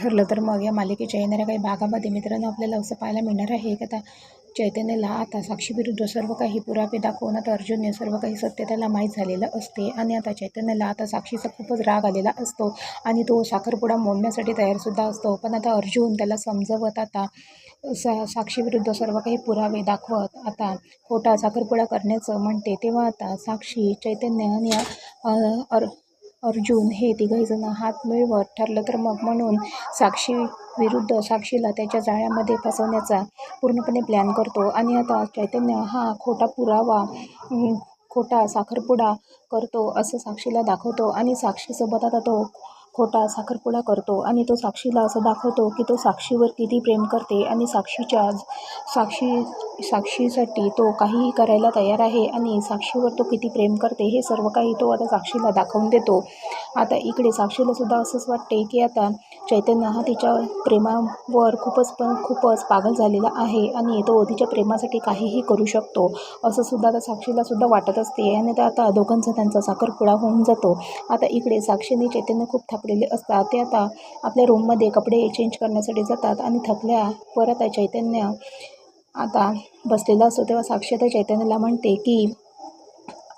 ठरलं तर मग या मालिकेच्या येणाऱ्या काही भागामध्ये मित्रांनो आपल्याला असं पाहायला मिळणार आहे. की आता चैतन्यला आता साक्षीविरुद्ध सर्व काही पुरावे दाखवून आता अर्जुनने सर्व काही सत्य त्याला माहीत झालेलं असते. आणि आता चैतन्याला आता साक्षीचा खूपच राग आलेला असतो. आणि तो साखरपुडा मोडण्यासाठी तयारसुद्धा असतो. पण आता अर्जुन त्याला समजवत आता सा साक्षीविरुद्ध सर्व काही पुरावे दाखवत आता खोटा साखरपुडा करण्याचं म्हणते. तेव्हा आता साक्षी चैतन्य आणि अर अर्जुन हे तिघहीजण हात मिळवत ठरलं तर मग म्हणून साक्षी विरुद्ध साक्षीला त्याच्या जाळ्यामध्ये फसवण्याचा पूर्णपणे प्लॅन करतो. आणि आता चैतन्य हा खोटा पुरावा खोटा साखरपुडा करतो असं साक्षीला दाखवतो. आणि साक्षीसोबत आता तो खोटा साखरपुडा करतो आणि तो साक्षीला असं दाखवतो की तो साक्षीवर किती प्रेम करते आणि साक्षीच्या साक्षी साक्षीसाठी तो काहीही करायला तयार आहे आणि साक्षीवर तो किती प्रेम करते हे सर्व काही तो आता साक्षीला दाखवून देतो. आता इकडे साक्षीला सुद्धा असंच वाटते की आता चैतन्य हा तिच्या प्रेमावर खूपच पण खूपच पागल झालेला आहे आणि तो तिच्या प्रेमासाठी काहीही करू शकतो. असं सुद्धा आता साक्षीला सुद्धा वाटत असते आणि तर आता दोघांचा त्यांचा साखरपुडा होऊन जातो. आता इकडे साक्षीने चैतन्य खूप थकलेले असतात. ते आता आपल्या रूममध्ये कपडे चेंज करण्यासाठी जातात आणि थकल्या परत चैतन्य आता बसलेला असतो. तेव्हा साक्षी आता चैतन्याला म्हणते की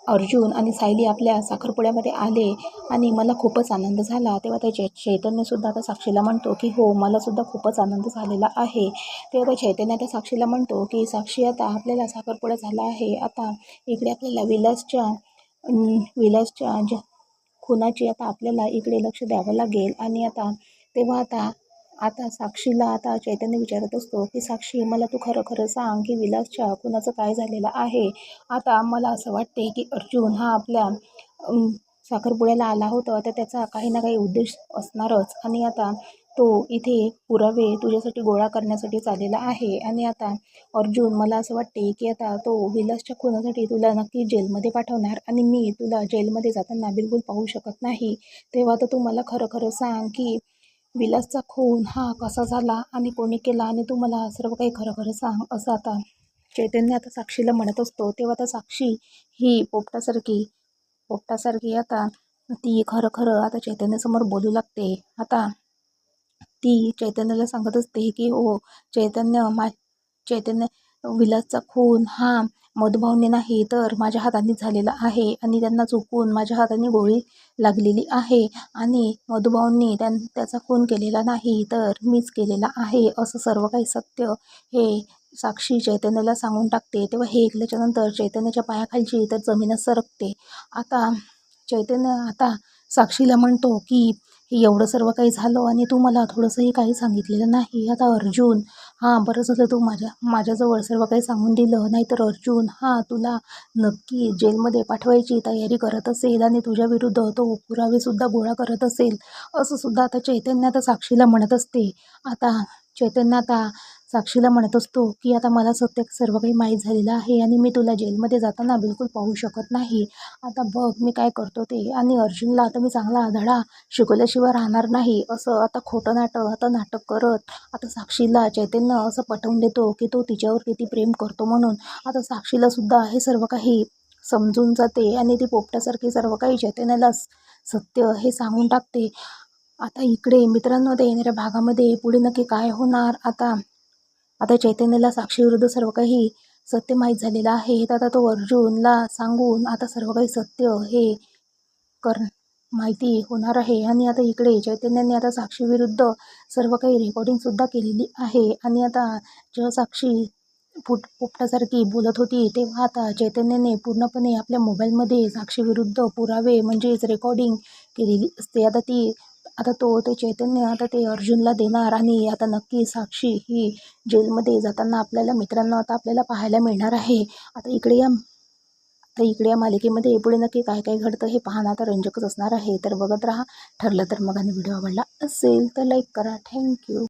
अर्जुन आणि सायली आपल्या साखरपुड्यामध्ये आले आणि मला खूपच आनंद झाला. तेव्हा त्या चैतन्यसुद्धा आता साक्षीला म्हणतो की हो मलासुद्धा खूपच आनंद झालेला आहे. तेव्हा त्या चैतन्य त्या साक्षीला म्हणतो की साक्षी आता आपल्याला साखरपुडा झाला आहे. आता इकडे आपल्याला विलासच्या विलासच्या ज खुनाची आता आपल्याला इकडे लक्ष द्यावं लागेल आणि आता तेव्हा आता आता साक्षीला आता चैतन्य विचारत असतो की साक्षी मला तू खरं खरं सांग की विलासच्या खुनाचं काय झालेलं आहे? आता मला असं वाटते की अर्जुन हा आपल्या साखरपुड्याला आला होता तर त्याचा काही ना काही उद्देश असणारच. आणि आता तो इथे पुरावे तुझ्यासाठी गोळा करण्यासाठी चाललेला आहे. आणि आता अर्जुन मला असं वाटते की आता तो विलासच्या खुनासाठी तुला नक्की जेलमध्ये पाठवणार आणि मी तुला जेलमध्ये जाताना बिलकुल पाहू शकत नाही. तेव्हा तर तू मला खरं खरं सांग की विलासचा खून हा कसा झाला आणि कोणी केला आणि तू मला सर्व काही खरं खरं सांग असं आता चैतन्य आता साक्षीला म्हणत असतो. तेव्हा आता साक्षी ही पोपटासारखी पोपटासारखी आता ती खरं खरं आता चैतन्यासमोर बोलू लागते. आता ती चैतन्याला सांगत असते की हो चैतन्य मा चैतन्य विलासचा खून. हा मधुभावने नाही तर माझ्या हाताने झालेला आहे आणि त्यांना चुकून माझ्या हाताने गोळी लागलेली आहे आणि मधुभाऊंनी त्यां त्याचा खून केलेला नाही तर मीच केलेला आहे असं सर्व काही सत्य हे साक्षी चैतन्याला सांगून टाकते. तेव्हा हे ऐकल्याच्यानंतर चैतन्याच्या पायाखालची तर जमीनच सरकते. आता चैतन्य आता साक्षीला म्हणतो की हे एवढं सर्व काही झालं आणि तू मला थोडंसंही काही सांगितलेलं नाही. आता अर्जुन हां बरं झालं तू माझ्या माझ्याजवळ सर्व काही सांगून दिलं. नाहीतर अर्जुन हां तुला नक्की जेलमध्ये पाठवायची तयारी करत असेल आणि तुझ्या विरुद्ध तो पुरावेसुद्धा गोळा करत असेल असं सुद्धा आता चैतन्य आता साक्षीला म्हणत असते. आता चैतन्य आता साक्षीला म्हणत असतो की आता मला सत्य सर्व काही माहीत झालेलं आहे आणि मी तुला जेलमध्ये जाताना बिलकुल पाहू शकत नाही. आता बघ मी काय करतो ते. आणि अर्जुनला आता मी चांगला आधडा शिकवल्याशिवाय राहणार नाही. असं आता खोटं नाटक आता नाटक करत आता साक्षीला चैतन्य असं पटवून देतो की तो तिच्यावर किती प्रेम करतो म्हणून. आता साक्षीला सुद्धा हे सर्व काही समजून जाते आणि ती पोपटासारखी सर्व काही चैतन्याला सत्य हे सांगून टाकते. आता इकडे मित्रांमध्ये येणाऱ्या भागामध्ये पुढे नक्की काय होणार? आता आता चैतन्याला साक्षीविरुद्ध सर्व काही सत्य माहीत झालेलं आहे तर आता तो अर्जुनला सांगून आता सर्व काही सत्य हे कर माहिती होणार आहे. आणि आता इकडे चैतन्याने आता साक्षीविरुद्ध सर्व काही रेकॉर्डिंगसुद्धा केलेली आहे. आणि आता जेव्हा साक्षी फुट पोपटासारखी बोलत होती तेव्हा आता चैतन्याने पूर्णपणे आपल्या मोबाईलमध्ये साक्षीविरुद्ध पुरावे म्हणजेच रेकॉर्डिंग केलेली असते. आता ती आता तो ते चैतन्य आता ते अर्जुनला देणार आणि आता नक्की साक्षी ही जेलमध्ये जाताना आपल्याला मित्रांनो आता आपल्याला पाहायला मिळणार आहे. आता इकडे या आता इकडे या मालिकेमध्ये पुढे नक्की काय काय घडतं हे पाहणं आता रंजकच असणार आहे. तर बघत राहा. ठरलं तर मग आणि व्हिडिओ आवडला असेल तर लाईक करा. थँक्यू